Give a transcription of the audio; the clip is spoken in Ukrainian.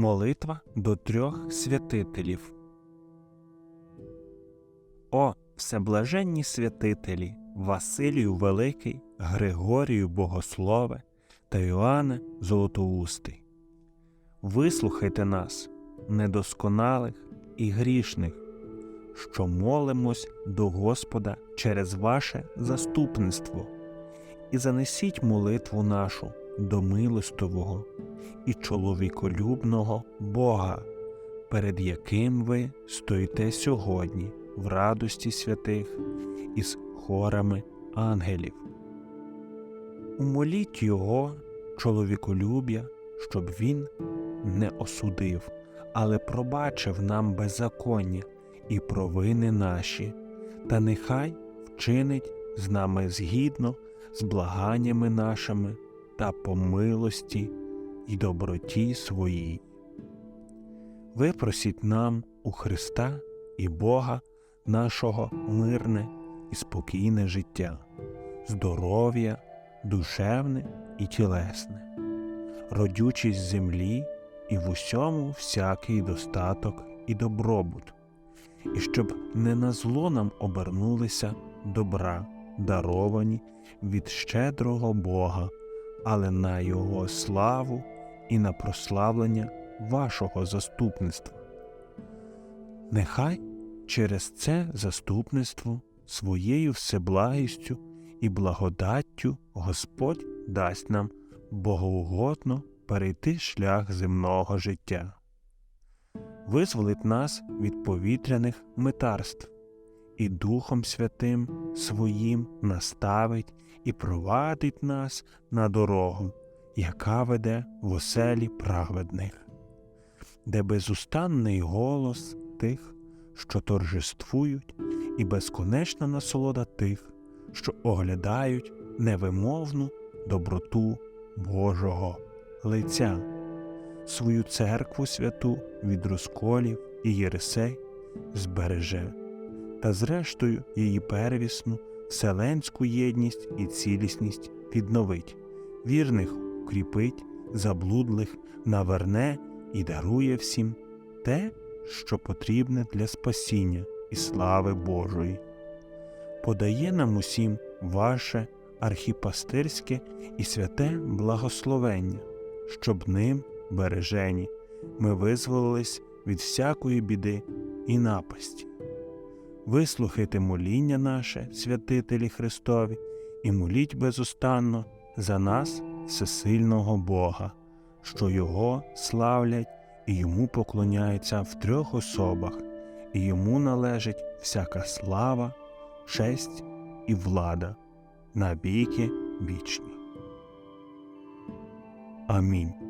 Молитва до трьох святителів. О, всеблаженні святителі, Василію Великий, Григорію Богослове та Йоанне Золотоустий. Вислухайте нас, недосконалих і грішних, що молимось до Господа через ваше заступництво, і занесіть молитву нашу до милостивого і чоловіколюбного Бога, перед яким ви стоїте сьогодні в радості святих із хорами ангелів. Умоліть Його чоловіколюб'я, щоб Він не осудив, але пробачив нам беззаконня і провини наші, та нехай вчинить з нами згідно з благаннями нашими та по милості й доброті своїй. Випросіть нам у Христа і Бога нашого мирне і спокійне життя, здоров'я, душевне і тілесне, родючість землі і в усьому всякий достаток і добробут, і щоб не на зло нам обернулися добра, даровані від щедрого Бога, але на Його славу і на прославлення вашого заступництва. Нехай через це заступництво своєю всеблагістю і благодаттю Господь дасть нам богоугодно перейти шлях земного життя, визволить нас від повітряних метарств і Духом Святим Своїм наставить і провадить нас на дорогу, яка веде в оселі праведних, де безустанний голос тих, що торжествують, і безконечна насолода тих, що оглядають невимовну доброту Божого лиця, свою церкву святу від розколів і єресей збереже, та зрештою її первісну вселенську єдність і цілісність відновить, вірних укріпить, заблудлих наверне і дарує всім те, що потрібне для спасіння і слави Божої. Подає нам усім ваше архіпастирське і святе благословення, щоб ним, бережені, ми визволились від всякої біди і напасті. Вислухайте моління наше, святителі Христові, і моліть безустанно за нас, всесильного Бога, що Його славлять і йому поклоняються в трьох особах, і йому належить всяка слава, честь і влада на віки вічні. Амінь.